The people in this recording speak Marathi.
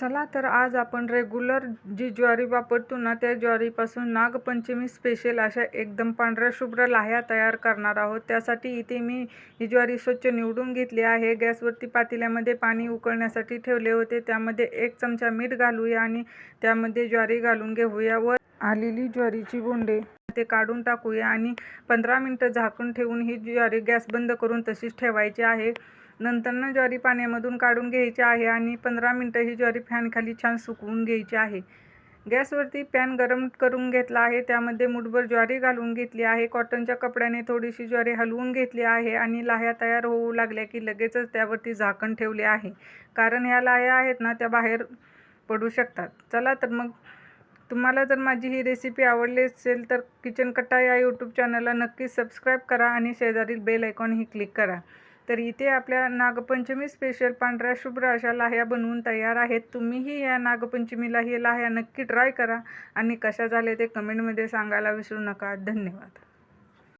चला तर आज आपण रेग्युलर जी ज्वारी वापरतो ना त्या ज्वारीपासून नागपंचमी स्पेशल अशा एकदम पांढऱ्या शुभ्र लाह्या तयार करणार आहोत. त्यासाठी इथे मी ही ज्वारी स्वच्छ निवडून घेतली आहे. गॅसवरती पातेल्यामध्ये पाणी उकळण्यासाठी ठेवले होते. त्यामध्ये एक चमचा मीठ घालूया आणि त्यामध्ये ज्वारी घालून घेऊया. व आलेली ज्वारीची बोंडे ते काढून टाकूया आणि पंधरा मिनटं झाकून ठेवून ही ज्वारी गॅस बंद करून तशीच ठेवायची आहे. नंतरनं ज्वारी पाण्यामधून काढून घ्यायची आहे आणि पंधरा मिनटं ही ज्वारी फॅनखाली छान सुकवून घ्यायची आहे. गॅसवरती पॅन गरम करून घेतला आहे. त्यामध्ये मुठभर ज्वारी घालून घेतली आहे. कॉटनच्या कपड्याने थोडीशी ज्वारी हलवून घेतली आहे आणि लाह्या तयार होऊ लागल्या की लगेचच त्यावरती झाकण ठेवले आहे. कारण ह्या लाह्या आहेत ना त्या बाहेर पडू शकतात. चला तर मग तुम्हाला जर माझी ही रेसिपी आवडली असेल तर किचन कट्टा या यूट्यूब चॅनलला नक्की सबस्क्राईब करा आणि शेजारील बेल आयकॉनही क्लिक करा. तर इथे आपल्या नागपंचमी स्पेशल पांढऱ्या शुभ्र अशा लाह्या बनवून तयार आहेत. तुम्हीही या नागपंचमीला ही लाह्या नक्की ट्राय करा. आणि कशा झाल्या ते कमेंटमध्ये सांगायला विसरू नका. धन्यवाद.